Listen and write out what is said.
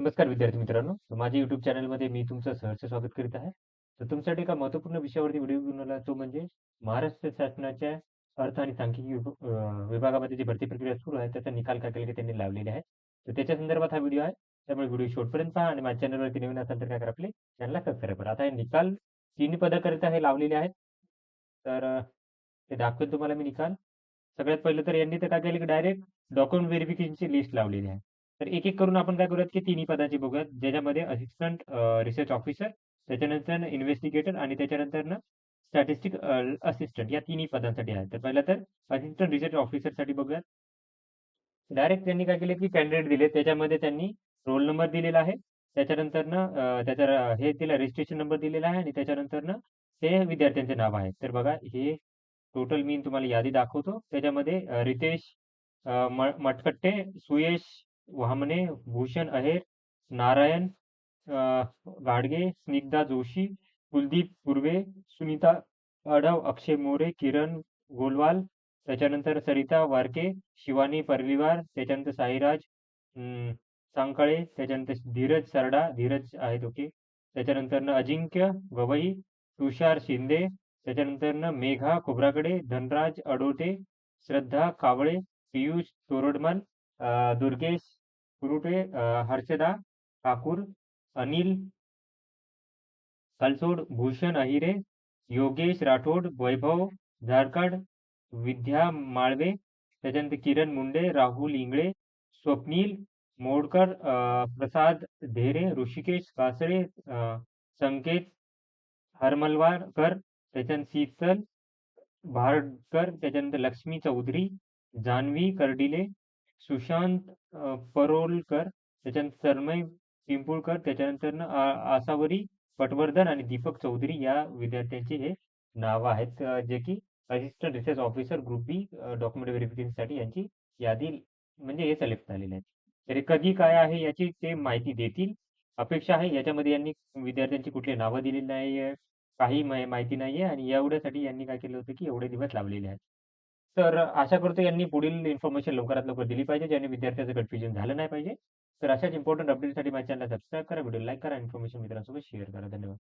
नमस्कार विद्यार्थी मित्रांनो. माझ्या युट्यूब चॅनलमध्ये मी तुमचं सहर्ष स्वागत करीत आहे. तर तुमच्यासाठी एका महत्त्वपूर्ण विषयावरती व्हिडिओ घेऊन आला तो म्हणजे महाराष्ट्र शासनाच्या अर्थ आणि सांख्यिकी विभागामध्ये जी भरती प्रक्रिया सुरू आहे त्याचा निकाल काय केले त्यांनी लावलेले आहे. तर त्याच्या संदर्भात हा व्हिडिओ आहे. त्यामुळे व्हिडिओ शेवटपर्यंत पहा आणि माझ्या चॅनलवरती नवीन असाल तर काय करा आपले चॅनलला सबस्क्राईब करा. आता हे निकाल तीन पदाकरिता हे लावलेले आहेत. तर ते दाखवेल तुम्हाला मी निकाल. सगळ्यात पहिलं तर यांनी तर काय केलं की डायरेक्ट डॉक्युमेंट व्हेरिफिकेशनची लिस्ट लावलेली आहे. तर एक-एक करून आपण काय करूयात की तिन्ही पदाची बघूयात. ज्याच्यामध्ये असिस्टंट रिसर्च ऑफिसर, त्याच्यानंतर इन्व्हेस्टिगेटर आणि त्याच्यानंतर ना स्टॅटिस्टिक असिस्टंट या तिन्ही पदांसाठी आहे. तर पहिलं तर असिस्टंट रिसर्च ऑफिसरसाठी बघूयात. डायरेक्ट त्यांनी काय केलं की कॅन्डिडेट दिले. त्याच्यामध्ये त्यांनी रोल नंबर दिलेला आहे. त्याच्यानंतर ना त्याचा हे तिला रजिस्ट्रेशन नंबर दिलेला आहे आणि त्याच्यानंतर ना ते विद्यार्थ्यांचे नाव आहे. तर बघा हे टोटल मी तुम्हाला यादी दाखवतो. त्याच्यामध्ये रितेश म मटकट्टे, सुयश वामने, भूषण अहेर, नारायण गाडगे, स्निग्धा जोशी, कुलदीप पूर्वे सुनीता अडव अक्षय मोरे, किरण गोलवाल, त्याच्यानंतर सरिता वारके, शिवानी परलिवार, त्याच्यानंतर साईराज सांकळे सांकाळे, त्याच्यानंतर धीरज सरडा, धीरज आहेत ओके. त्याच्यानंतरनं अजिंक्य गवई, तुषार शिंदे, त्याच्यानंतरनं मेघा खोब्राकडे धनराज अडोटे, श्रद्धा कावळे, पियुष तोरडमन दुर्गेश कुरुटे, हर्षदा ठाकूर, अनिल कलसोड, भूषण अहिरे, योगेश राठोड, वैभव झारखड, विद्या माळवे, त्याच्यानंतर किरण मुंडे, राहुल इंगळे, स्वप्नील मोडकर, प्रसाद ढेरे, ऋषिकेश कासळे, संकेत हरमलवारकर, त्याच्यानंतर शीतल भारडकर त्याच्यानंतर लक्ष्मी चौधरी, जान्हवी कर्डिले, सुशांत अ, परोलकर, त्याच्यानंतर तन्मय पिंपुळकर, त्याच्यानंतर आ आसावरी पटवर्धन आणि दीपक चौधरी या विद्यार्थ्यांची हे नावं आहेत. अ, जे की assistant research officer group B अ, डॉक्युमेंट व्हेरिफिकेशनसाठी यांची यादी म्हणजे हे सिलेक्ट झालेले आहेत. तर हे कधी काय आहे याची ते माहिती देतील. अपेक्षा आहे याच्यामध्ये यांनी विद्यार्थ्यांची कुठली नावं दिलेली नाही काही मा माहिती नाहीये आणि एवढ्यासाठी यांनी काय केलं होतं की एवढे दिवस लावलेले आहेत. तर आशा करतो यांनी पुढील इन्फॉर्मेशन लवकरात लवकर दिली पाहिजे, ज्याने विद्यार्थ्याचं कन्फ्युजन झालं नाही पाहिजे. तर अशाच इम्पॉर्टंट अपडेटसाठी माझ्या चॅनलला सबस्क्राईब करा, व्हिडिओ लाईक करा, इन्फॉर्मेशन मित्रांसोबत शेअर करा. धन्यवाद.